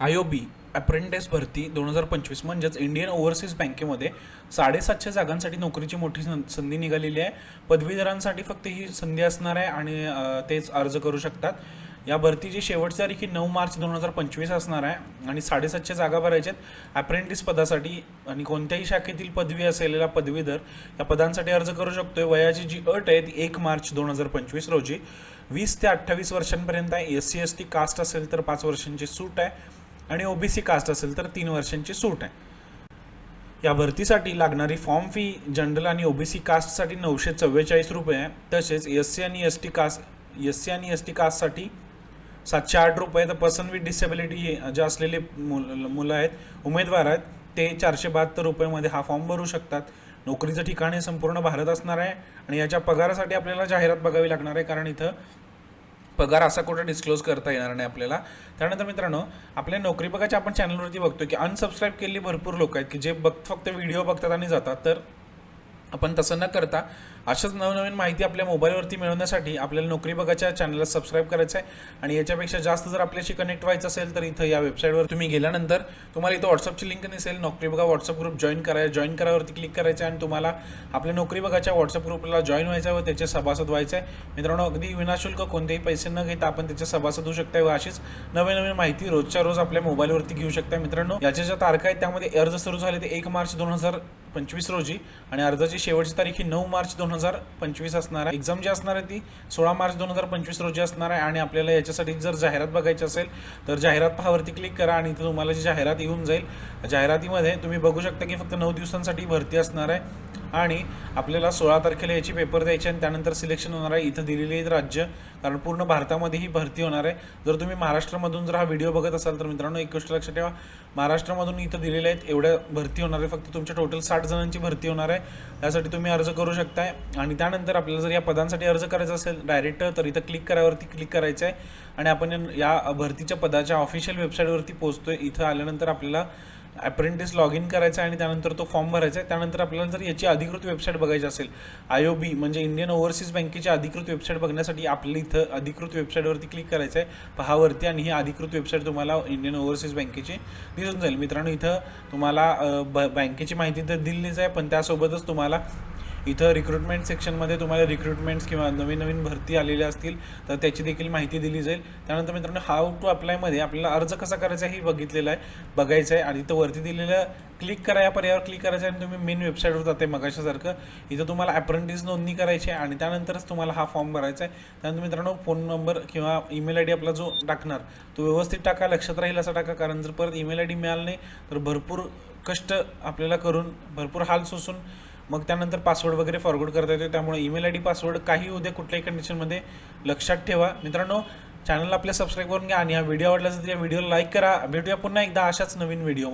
I O B apprentice भरती दोन हजार पंचवीस म्हणजेच इंडियन ओव्हरसीज बँकेमध्ये साडेसातशे जागांसाठी नोकरीची मोठी सं- संधी निघालेली आहे. पदवीधरांसाठी फक्त ही संधी असणार आहे आणि तेच अर्ज करू शकतात. या भरतीची शेवटची तारीख ही नऊ मार्च दोन हजार पंचवीस असणार आहे आणि साडेसातशे जागा भरायच्या आहेत. अप्रेंटिस पदासाठी आणि कोणत्याही शाखेतील पदवी असलेला पदवीधर या पदांसाठी अर्ज करू शकतोय. वयाची जी अट आहे ती एक मार्च दोन हजार पंचवीस रोजी. वीस ते अठ्ठावीस वर्षांपर्यंत आहे. S C S T caste असेल तर पाच वर्षांची सूट आहे. आणि ओबीसी कास्ट असेल तर तीन वर्षांची सूट आहे. या भरतीसाठी लागणारी फॉर्म फी जनरल आणि ओबीसी कास्टसाठी नऊशे चव्वेचाळीस रुपये आहे. तसेच एस सी आणि S T caste S C आणि एस टी कास्टसाठी सातशे आठ रुपये. तर पर्सन विथ डिसेबिलिटी जे असलेले मुल मुलं आहेत उमेदवार आहेत ते चारशे बहात्तर रुपयामध्ये हा फॉर्म भरू शकतात. नोकरीचं ठिकाण हे संपूर्ण भारत असणार आहे. आणि याच्या पगारासाठी आपल्याला जाहिरात बघावी लागणार आहे. कारण इथं पगार असा कुठं डिस्क्लोज करता येणार नाही आपल्याला. त्यानंतर मित्रांनो आपल्या नोकरी बघाच्या आपण चॅनलवरती बघतो की अनसबस्क्राईब केलेली भरपूर लोक आहेत की जे बघ फक्त व्हिडिओ बघतात आणि जातात. तर आपण तसं न करता अशाच नवनवीन माहिती आपल्या मोबाईलवरती मिळवण्यासाठी आपल्याला नोकरी बघाच्या चॅनलला सबस्क्राईब करायचं आहे आणि याच्यापेक्षा जास्त जर आपल्याशी कनेक्ट व्हायचं असेल तर इथं या वेबसाईटवर तुम्ही गेल्यानंतर तुम्हाला इथं व्हॉट्सअपची लिंक दिसेल. नोकरी बघा व्हॉट्सअप ग्रुप जॉईन करा जॉईन करावरती क्लिक करायचं आहे आणि तुम्हाला आपल्या नोकरी बघाच्या व्हॉट्सअप ग्रुपला जॉईन व्हायचं आहे व त्याचे सभासद व्हायचं आहे मित्रांनो अगदी विनाशुल्क कोणतेही पैसे न घेता आपण त्याचे सभासद होऊ शकता व अशीच नवीन नवीन माहिती रोजच्या रोज आपल्या मोबाईलवरती घेऊ शकता मित्रांनो याच्या ज्या तारखा आहेत त्यामध्ये अर्ज सुरू झाले ते एक मार्च दोन हजार पंचवीस रोजी आणि अर्जाची शेवटची तारीख ही नऊ मार्च दोन हजार पंचवीस असणार आहे. एक्झाम जी असणार आहे ती सोळा मार्च दोन हजार पंचवीस रोजी असणार आहे आणि आपल्याला याच्यासाठी जर जाहिरात बघायची असेल तर जाहिरात पहावरती क्लिक करा आणि इथं तुम्हाला जी जाहिरात येऊन जाईल जाहिरातीमध्ये तुम्ही बघू शकता की फक्त नऊ दिवसांसाठी भरती असणार आहे. आणि आपल्याला सोळा तारखेला याची पेपर द्यायची आणि त्यानंतर सिलेक्शन होणार आहे. इथं दिलेली आहेत राज्य कारण पूर्ण भारतामध्ये ही भरती होणार आहे. जर तुम्ही महाराष्ट्रामधून जर हा व्हिडिओ बघत असाल तर मित्रांनो एक गोष्ट लक्षात ठेवा. महाराष्ट्रामधून इथं दिलेल्या आहेत एवढ्या भरती होणार आहे. फक्त तुमच्या टोटल साठ जणांची भरती होणार आहे. त्यासाठी तुम्ही अर्ज करू शकताय. आणि त्यानंतर आपल्याला जर या पदांसाठी अर्ज करायचा असेल डायरेक्ट तर इथं क्लिक करावरती क्लिक करायचं आहे आणि आपण या भरतीच्या पदाच्या ऑफिशियल वेबसाईटवरती पोहोचतोय. इथं आल्यानंतर आपल्याला अप्रेंटिस लॉग इन करायचा आहे आणि त्यानंतर तो फॉर्म भरायचा आहे. त्यानंतर आपल्याला जर याची अधिकृत वेबसाईट बघायची असेल आय ओ बी म्हणजे इंडियन ओव्हरसीज बँकेची अधिकृत वेबसाईट बघण्यासाठी आपल्याला इथं अधिकृत वेबसाईटवरती क्लिक करायचं आहे. पहावरती आणि ही अधिकृत वेबसाईट तुम्हाला इंडियन ओव्हरसीज बँकेची दिसून जाईल. मित्रांनो इथं तुम्हाला ब बँकेची माहिती तर दिलीच आहे पण त्यासोबतच तुम्हाला इथं रिक्रुटमेंट सेक्शनमध्ये तुम्हाला रिक्रुटमेंट्स किंवा नवीन नवीन भरती आलेल्या असतील तर त्याची देखील माहिती दिली जाईल. त्यानंतर मित्रांनो हाऊ टू अप्लायमध्ये आपल्याला अर्ज कसा करायचा हे बघितलेलं आहे बघायचं आहे आणि इथं वरती दिलेलं क्लिक करा या पर्यायावर क्लिक करायचं आहे आणि तुम्ही मेन वेबसाईटवर जाते मगाशासारखं. इथं तुम्हाला अप्रेंटिस नोंदणी करायची आहे आणि त्यानंतरच तुम्हाला हा फॉर्म भरायचा आहे. त्यानंतर मित्रांनो फोन नंबर किंवा ईमेल आय डी आपला जो टाकणार तो व्यवस्थित टाका लक्षात राहील असा टाका. कारण जर परत ईमेल आय डी मिळाला नाही तर भरपूर कष्ट आपल्याला करून भरपूर हाल सोसून मग त्यानंतर पासवर्ड वगैरे फॉरवर्ड करता येतो त्यामुळे ईमेल आय डी पासवर्ड काही उद्या कुठल्याही कंडिशनमध्ये लक्षात ठेवा. मित्रांनो चॅनलला आपल्या सबस्क्राईब करून घ्या आणि हा व्हिडिओ आवडला असेल तर या व्हिडिओला लाईक करा. भेटूया पुन्हा एकदा अशाच नवीन व्हिडिओमध्ये